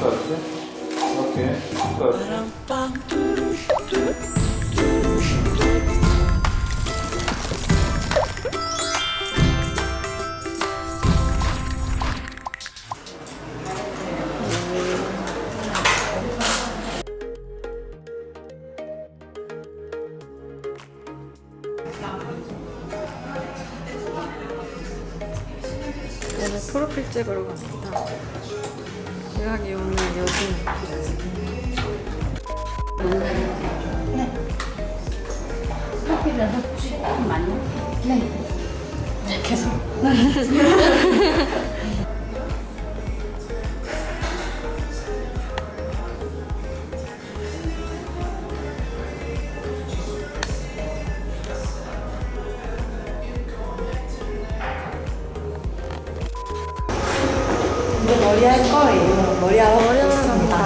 끝. 오케이. 끝. 오늘 프로필 찍으러 갑니다. 유학이 오늘 여신 이제 머리 할 거예요. 머리 하러 가겠습니다.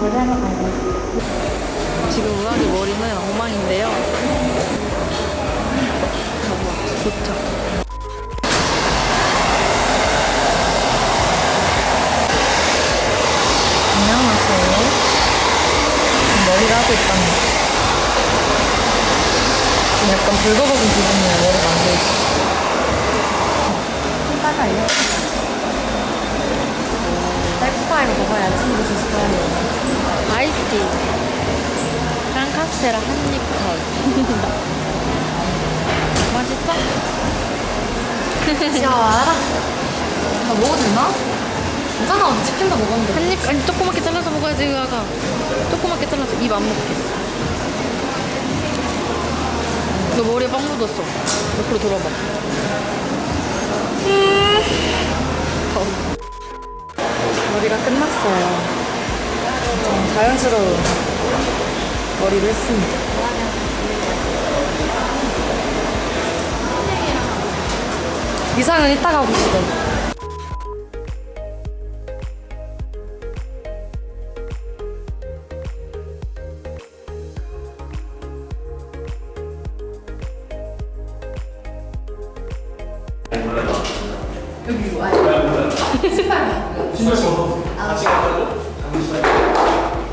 머리 하러 가요. 지금 우학이 머리는 엉망인데요. 너무 좋죠. 안녕하세요. 머리를 하고 있답니다. 지금 약간 붉어버진 기분이에요. 머리 있어요. 한가가요? 딸기파이를 먹어야지 이거 좋 아이스티. 랑 카스테라 한입 컷. 맛있어? 귀여워라. 나 먹어도 되나? 괜찮아. 어제 치킨도 먹었는데. 한입 아니 조그맣게 잘라서 먹어야지 의아가. 조그맣게 잘라서 입 안 먹게. 너 머리에 빵 묻었어. 옆으로 돌아봐. 더워. 머리가 끝났어요. 좀 자연스러운 머리를 했습니다. 이상은 이따가 보시죠. 뭘,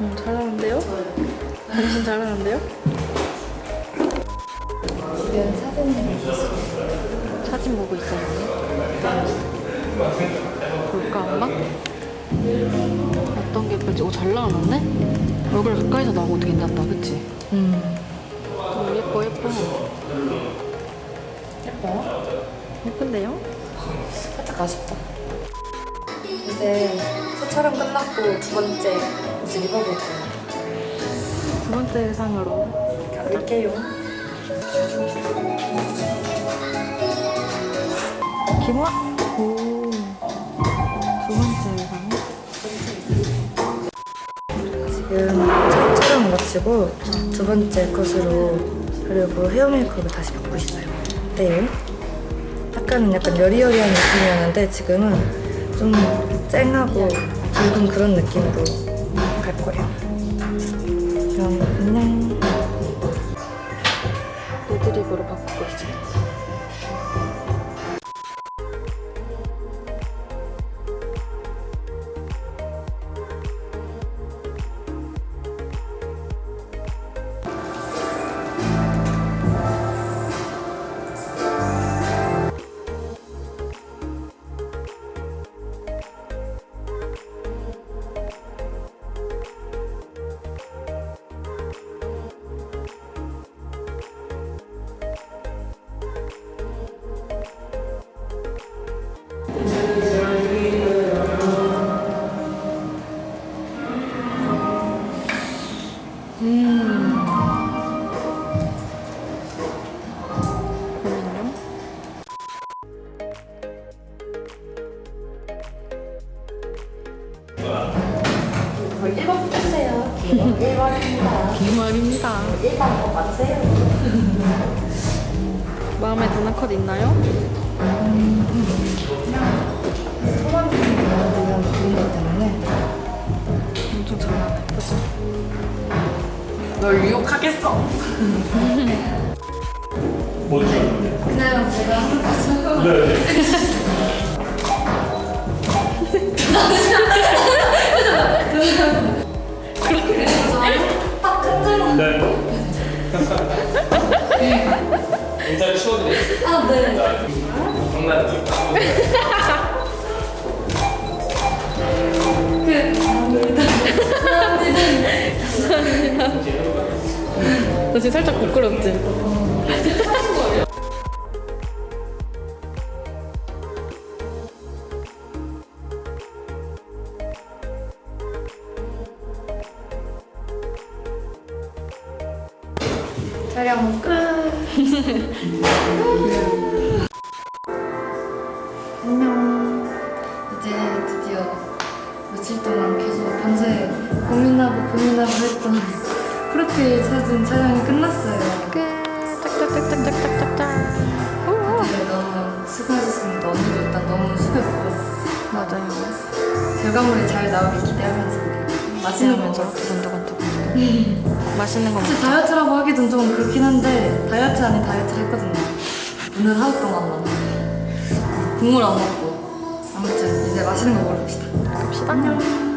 응, 잘 나는데요? 당신 잘 나는데요? 주변 사진을 사진 보고 있었는데. 볼까 엄마? 어떤 게 예쁠지? 오, 잘 나왔는데? 얼굴 가까이서 나오고 되게 괜찮다, 그치? 음. 오, 예뻐, 예뻐. 예뻐요? 예쁜데요? 살짝 아쉽다. 이제 새 촬영 끝났고 두 번째 옷을 입어볼 거예요. 두 번째 의상으로. 가볼게요. 김화? 오. 두 번째 의상. 지금 첫 촬영 마치고 두 번째 컷으로 그리고 헤어 메이크업을 다시 받고 있어요. 어때요? 아까는 약간 여리여리한 느낌이었는데 지금은 좀 쨍하고 붉은 그런 느낌으로 갈 거예요. 그럼 안녕. 레드립으로 바꾸고 있습니 비말입니다. 1번 거 맞으세요? 마음에 드는 컷 있나요? 소감 중에 이런 그런 것 때문에 엄청 잘하네. 그치? 널 유혹하겠어. 뭐 찍었는데? 그냥 제가 하는 거죠. 네, 너 지금 살짝 부끄럽지? 촬영 끝. 안녕. 이제 드디어 며칠 동안 계속 밤새 고민하고 고민하고 했던 프로필 사진. 끝. 짝짝짝짝짝짝짝. 네, 너무 수고하셨습니다. 언니도 일단 너무 수고했고 맞아요. 결과물이 잘 나오길 기대하면서 맛있는 거 먹고 두근두근두근. 맛있는 거 사실 먹자. 다이어트라고 하기는 좀 그렇긴 한데 다이어트 아닌 다이어트를 했거든요. 오늘 하루 동안만 국물 안 먹고 아무튼 이제 맛있는 거 먹읍시다. 갑시다. 안녕.